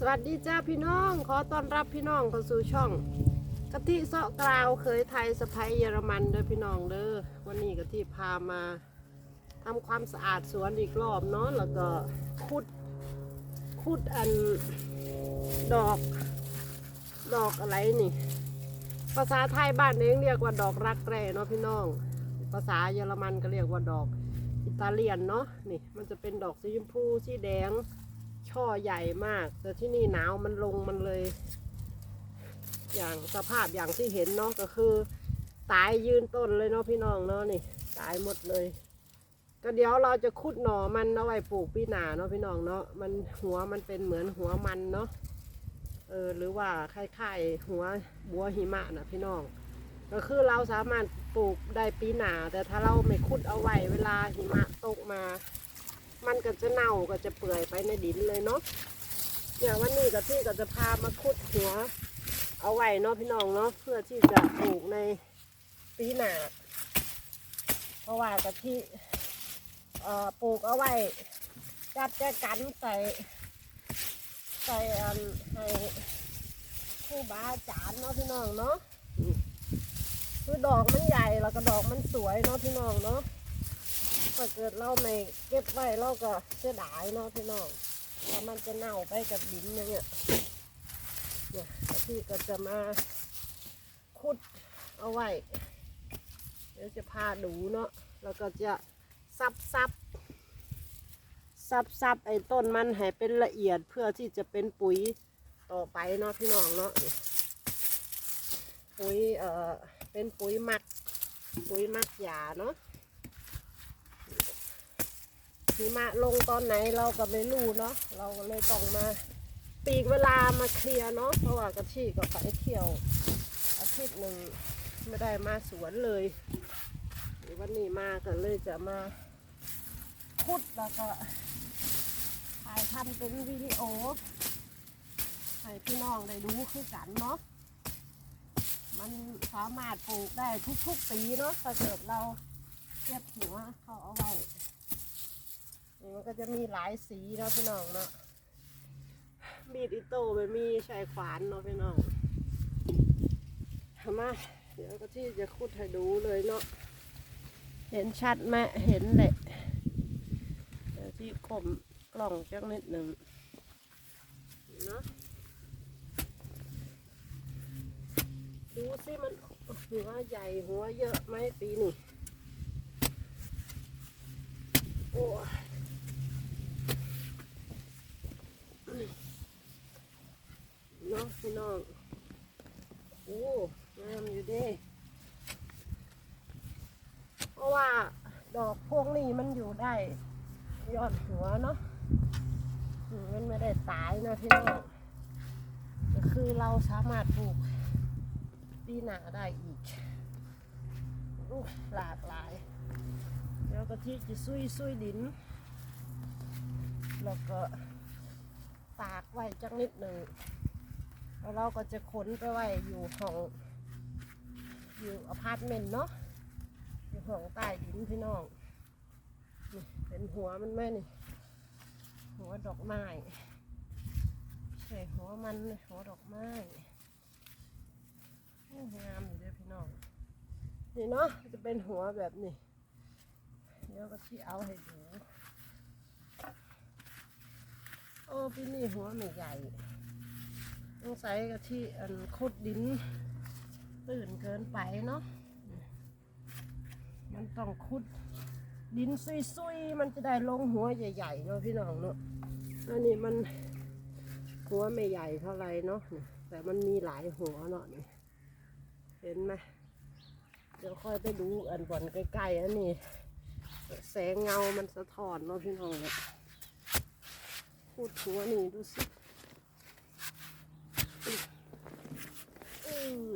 สวัสดีจ้าพี่น้อง ขอต้อนรับพี่น้องเข้าสู่ช่องกะทิเสาะกราวเคยไทยสะพายเยอรมันเด้อพี่น้องเด้อวันนี้กะทิพามาทำความสะอาดสวนอีกรอบเนาะแล้วก็ขุดขุดอันดอก ดอกอะไรนี่ ภาษาไทยบ้านเองเรียกว่าดอกรักแร้เนาะพี่น้อง ภาษาเยอรมันก็เรียกว่าดอกอิตาเลียนเนาะนี่มันจะเป็นดอกสีชมพูสีแดง ช่อใหญ่มาก แต่ที่นี่หนาวมันลงมันเลย อย่างสภาพอย่างที่เห็นเนาะก็คือ ตายยืนต้นเลยเนาะพี่น้องเนาะนี่ ตายหมดเลย ก็เดี๋ยวเราจะขุดหน่อมันเอาไว้ปลูกปีหนาเนาะพี่น้องเนาะมันหัวมันเป็นเหมือนหัวมันเนาะเออหรือว่าคล้ายๆหัวบัวหิมะนะพี่น้อง ก็คือเราสามารถปลูกได้ปีหนาแต่ถ้าเราไม่ขุดเอาไว้เวลาหิมะตกมา มันก็จะเน่าก็จะเปื่อยไปในดินเลยเนาะอย่างวันนี้กับพี่ก็จะพามาขุดหัว เอาไว้เนาะพี่น้องเนาะเพื่อที่จะปลูกในปีหนาเพราะว่ากะทิเอ่ปลูกเอาไว้จัดแจกันใส่ใส่ให้ครูบาอาจารย์เนาะพี่น้องเนาะคือดอกมันใหญ่แล้วก็ดอกมันสวยเนาะพี่น้องเนาะ ถ้าเกิดเราไม่เก็บไว้เราก็เสียดายเนาะพี่น้องเพรามันจะเน่าไปกับดินอย่างเงี้ยเนี่ยพี่ก็จะมาขุดเอาไว้เดี๋ยวจะพาดูเนาะแล้วก็จะซับซับซับซับไอ้ต้นมันให้เป็นละเอียดเพื่อที่จะเป็นปุ๋ยต่อไปเนาะพี่น้องเนาะปุ๋ยเอ่อเป็นปุ๋ยหมักปุ๋ยหมักยาเนาะ หิมะลงตอนไหนเราก็ไม่รู้เนาะเราก็เลยต้องมาปีกเวลามาเคลียร์เนาะเพราะว่ากระชีก็ไปเที่ยว อาทิตย์หนึ่งไม่ได้มาสวนเลยวันนี้มาก็เลยจะมาขุดแล้วก็ถ่ายทำเป็นวิดีโอให้พี่น้องได้ดูคือกันเนาะมันสามารถปลูกได้ทุกๆปีเนาะถ้าเกิดเราเก็บหัวเขาเอาไว้ นี่มันก็จะมีหลายสีเนาะพี่น้องเนาะมีดอิโต้ไม่มีใช้ขวานเนาะพี่น้องทำมาเดี๋ยวก็ที่จะขุดให้ดูเลยเนาะเห็นชัดไหมเห็นแหละเดี๋ยวที่กลมกล่องจักนิดหนึ่งเนาะดูสิมันหัวใหญ่หัวเยอะไหมปีนี้โอ้ย เนาะพี่น้อง โอ้งามอยู่เดิเพราะว่าดอกพวกนี้มันอยู่ได้ ยอดหัวเนาะมันไม่ได้ตายนะพี่น้องก็คือเราสามารถปลูกปีหนาได้อีกหลากหลาย แล้วก็ที่จะซุยซุยดิน แล้วก็ ตากไว้จักนิดหนึ่งแล้วเราก็จะขนไปไว้อยู่ห้อง อยู่อพาร์ตเมนต์เนาะอยู่ห้องใต้ดินพี่น้องนี่เป็นหัวมันไหมนี่ หัวดอกไม้ใช่หัวมันหัวดอกไม้งามอยู่เด้วยพี่น้องนี่เนาะจะเป็นหัวแบบนี้เดี๋ยวก็ที่เอาให้ดู โอ้พี่นี่หัวไม่ใหญ่ต้องใส่กะทิอันขุดดินตื่นเกินไปเนาะมันต้องขุดดินซุยๆ มันจะได้ลงหัวใหญ่ๆเนาะพี่น้องเนาะอันนี้มันหัวไม่ใหญ่เท่าไหรเนาะแต่มันมีหลายหัวเนาะนี่เห็นไหมเดี๋ยวค่อยไปดูอันบอนใกล้ๆอันนี้แสงเงามันสะท้อนเนาะพี่น้องเนี่ย พูดหัวนี่ดูสิอือ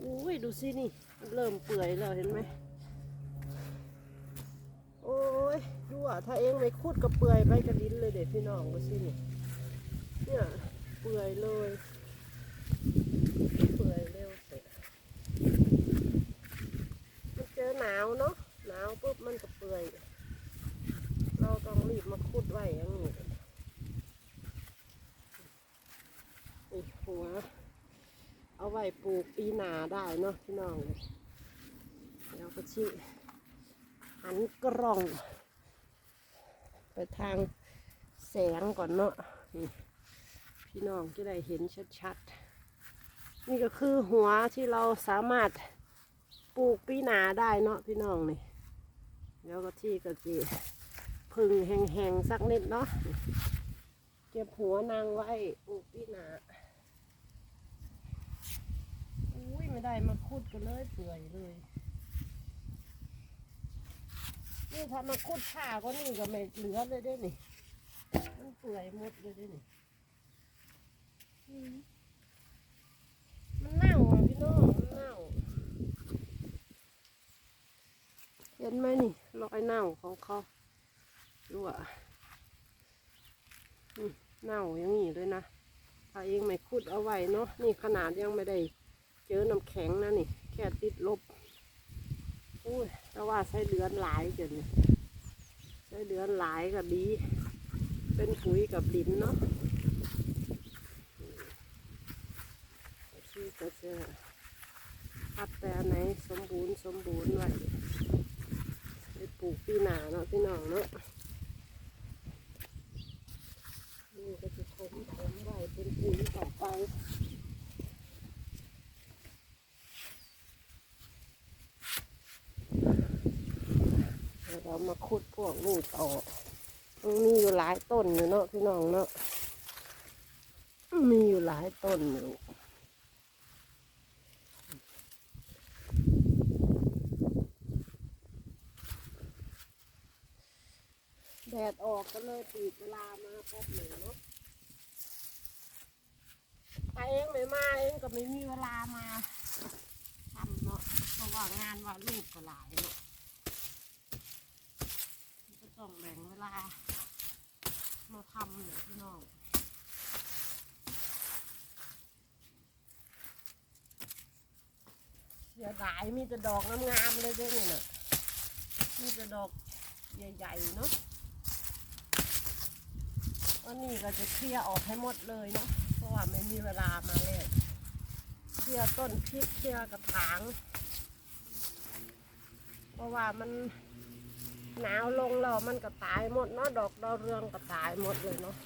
อุ้ยดูสินี่ เริ่มเปื่อยแล้วเห็นไหมโอ้ยดูอะถ้าเองไม่คุดก็เปื่อยไปกระดิ้นเลยเด็กพี่น้องดูสินี่เนี่ยเปื่อยเลยเปื่อยเร็วเสร็จมันเจอหนาวเนาะหนาวปุ๊บมันก็เปื่อย รีบมาขุดไว้อย่างนี้หัว เอาไว้ปลูกปีนาได้เนาะพี่น้องเดี๋ยวก็ชี้หันกล้อง ไปทางแสงก่อนเนาะพี่น้องจะได้เห็นชัดๆ นี่ก็คือหัวที่เราสามารถปลูกปีนาได้เนาะพี่น้องนี่ แล้วก็ที่ก็จี พึ่งแห้งๆสักนิดเนาะเก็บหัวนางไว้ปลูกปีนาอุ้ยไม่ได้มาคุดกันเลยเปื่อยเลยนี่ถ้ามาคุดผ้าก็นี่ก็ไม่เหลือเลยได้นี่มันเปื่อยหมดเลยได้นี่มมันเน่าอะพี่น้องมันเน่าเห็นไหมนี่รอยเน่าของเขา ดูอะอืมเน่าอย่างนี้เลยนะถ้าเองไม่คุดเอาไว้เนาะนี่ขนาดยังไม่ได้ เจอน้ำแข็งนะนี่ แค่ติดลบอุ้ยแต่ว่าใช้เดือนหลายจนใช้เดือนหลายก็ดี เป็นปุ๋ยกับดินเนาะที่ก็จะคัดแต่ไหนสมบูรณ์สมบูรณ์ไว้ไปปลูกปีหนาเนาะพี่น้องเนาะนี่ ก็จะมคมไว้เป็นปุ๋ยต่อไปเรามาขุดพวกนี้ต่อมันมีอยู่หลายต้นอยู่เนาะพี่น้องเนาะ มีอยู่หลายต้นอยู่แดดออกก็เลยปีกเวลามาแป๊บหนึ่งเนาะ ถ้าเองไม่มาเองก็ไม่มีเวลามาทำเนาะเพราะว่างานว่าลูกก็หลายเนาะก็ต้องแบ่งเวลา มาทำเนี่ยพี่น้องเสียดายมีแต่ดอกงามๆเลยด้วยเนี่ยนะมีแต่ดอกใหญ่ๆเนาะวันนี้ก็จะเคลียร์ออกให้หมดเลยเนาะ ว่าไม่มีเวลามาเลยเคลียต้นพริกเคลียกระถาง เพราะว่ามันหนาวลงแล้วมันก็ตายหมดเนาะดอกดาวเรืองก็ตายหมดเลยเนาะ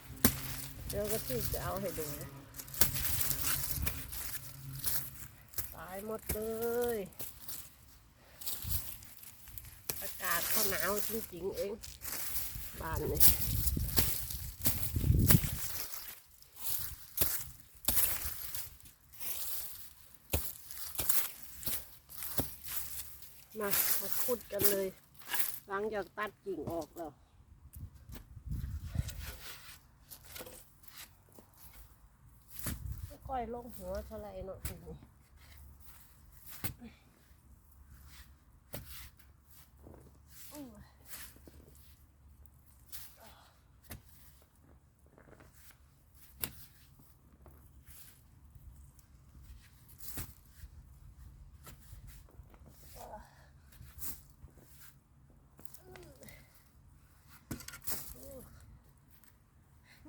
เดี๋ยวก็ที่จะเอาให้ดูตายหมดเลย อากาศก็หนาวจริงๆเองบ้านนี่ มามาขุดกันเลย หลังจากตัดกิ่งออกแล้วค่อยลงหัวเท่าไรเนาะทีนี้โอ้ย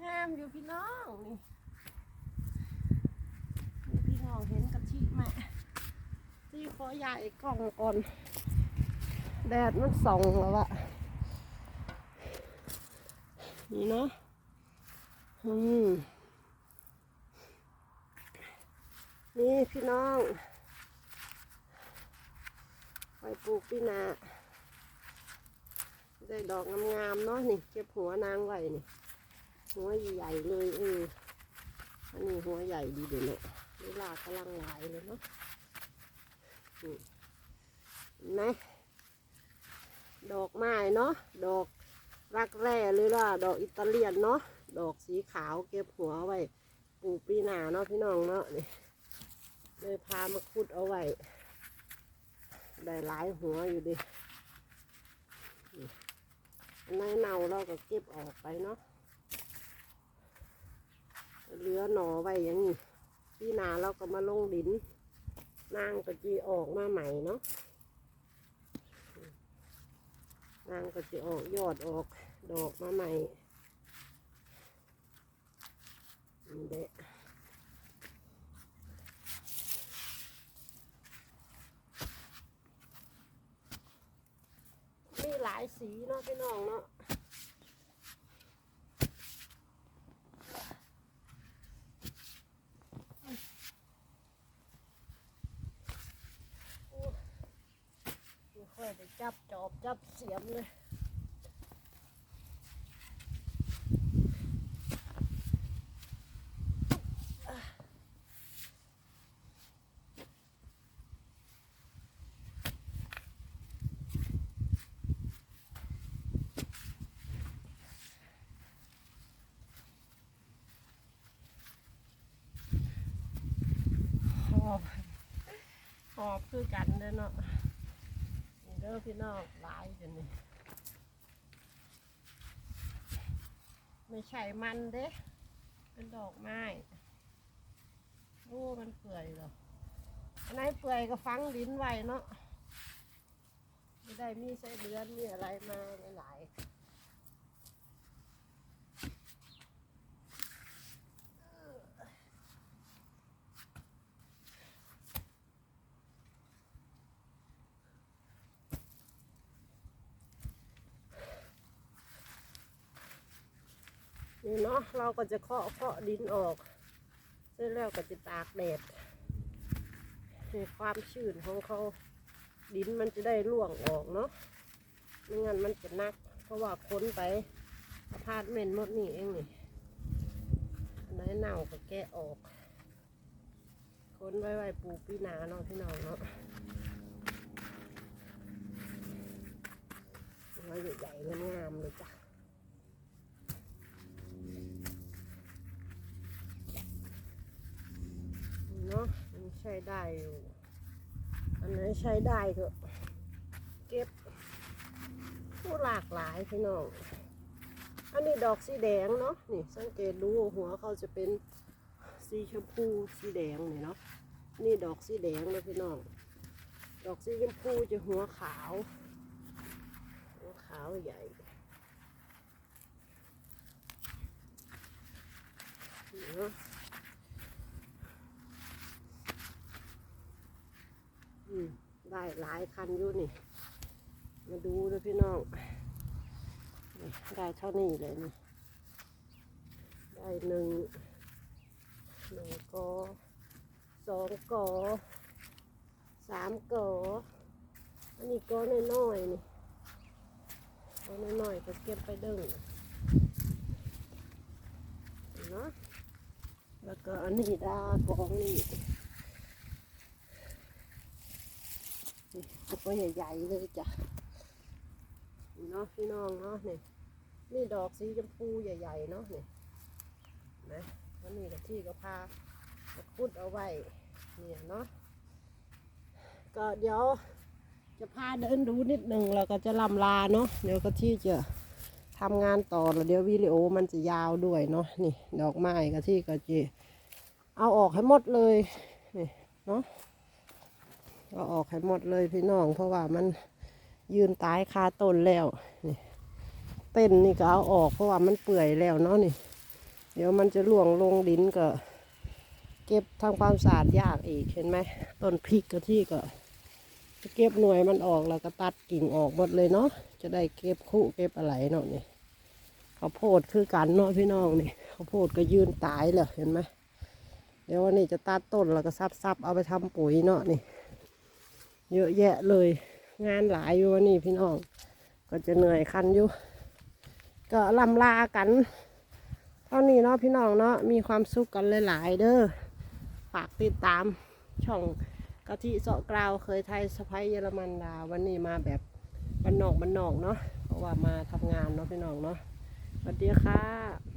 งามอยู่พี่ น้องนี่นี่พี่น้องเห็นกะทิไหมที่ขอใหญ่กล้องก่อน แดดมันส่องแล้วอะนี่เนาะอืมนี่พี่น้องไปปลูกพี่นาได้ดอกงามๆเนาะนี่เก็บหัวนางไว้นี่ หัวใหญ่เลยเอออันนี้หัวใหญ่ดีเดี๋ยวเนาะเวลากำลังหลายเลยเนาะนี่นไหมดอกไม้เนาะดอกรักแร่หรือว่าดอกอิตาเลียนเนาะดอกสีขาวเก็บหัวไว้ปลูกปีหนาเนาะพี่น้องเนาะนี่เลยพามาขุดเอาไว้ได้หลายหัวอยู่ดินี่อันไหนเน่าเราก็เก็บออกไปเนาะ เหลือหนอไว้อย่างนี้พี่นาเราก็มาลงดินนางก็จีออกมาใหม่เนาะนางก็จีออกยอดออกดอกมาใหม่เดะมีหลายสีเนาะพี่น้องเนาะ สียมเลย หอบ หอบคือกันเด้อเนาะ อพี่น้องหลายจนนี่ไม่ใช่มันเด้เป็นดอกไม้โอ้มันเปื่อยเหรออันไหนเปื่อยก็ฟังลิ้นไว้เนาะไม่ได้มีไส้เดือนมีอะไรมาหลายๆ นี่เนาะเราก็จะเคาะเคาะดินออกเสร็จแล้วก็จะตากแดดให้ความชื้นของเขาดินมันจะได้ร่วงออกเนาะไม่งั้นมันจะนัก เพราะว่าค้นไปอพาร์ตเมนต์หมดนี่เองนี่ไหนเน่าก็แกะออก ค้นไว้ไว้ปลูกพี่นาเนาะพี่น้องเนาะไว้ใหญ่ๆงามๆเลยจ้ะ เนาะมันใช้ได้อยู่ อันไหนใช้ได้ก็เก็บผู้หลากหลายพี่น้อง อันนี้ดอกสีแดงเนาะ นี่สังเกตดูหัวเขาจะเป็นสีชมพูสีแดงนี่เนาะ นี่ดอกสีแดงเลยพี่น้อง ดอกสีชมพูจะหัวขาว หัวขาวใหญ่เนาะ อืม ได้หลายคันอยู่นี่ มาดูเลยพี่น้อง ได้เท่านี้เลยนี่ ได้หนึ่งหนึ่งกอสองกอสามกออันนี้กอน้อยๆนี่กอน้อยๆก็เก็บไปเดึงเนาะแล้วก็อันนี้ดากองนี่ ตัวใหญ่ๆเลยจ้ะเนาะพี่น้องเนาะนี่นี่ดอกสีชมพูใหญ่ๆเนาะนี่นะแล้วนี่กับที่ก็พามาคุดเอาไว้เนี่ยเนาะก็เดี๋ยวจะพาเดินดูนิดหนึ่งแล้วก็จะลำลาเนาะเดี๋ยวก็ที่จะทำงานต่อแล้วเดี๋ยววิดีโอมันจะยาวด้วยเนาะนี่ ดอกไม้ก็ที่ก็จะเอาออกให้หมดเลยนี่เนาะ ก็ออกให้หมดเลยพี่น้อง เพราะว่ามันยืนตายคาต้นแล้วนี่เต้นนี่ก็เอาออกเพราะว่ามันเปื่อยแล้วเนาะนี่ เดี๋ยวมันจะล่วงลงดินก็ เก็บทำความสะอาดยากอีกเห็นไหมต้นพริกก็ที่ก็จะเก็บหน่วยมันออกแล้วก็ตัดกิ่งออกหมดเลยเนาะจะได้เก็บคู่เก็บอะไรเนาะนี่ข้าวโพดคือกันเนาะพี่น้องนี่ข้าวโพดก็ยืนตายเลยเห็นไหมเดี๋ยววันนี้จะตัดต้นแล้วก็ซับๆเอาไปทำปุ๋ยเนาะนี่ เยอะแยะเลย งานหลายอยู่วันนี้พี่น้อง ก็จะเหนื่อยคันอยู่ ก็ลำลากัน เท่านี้เนาะพี่น้องเนาะมีความสุขกันหลายๆเด้อฝากติดตามช่องกะทิเสาะกราวเคยไทยสะพายเยอรมันดาวันนี้มาแบบบันนอกบันนอกเนาะเพราะว่ามาทำงานเนาะพี่น้องเนาะสวัสดีค่ะ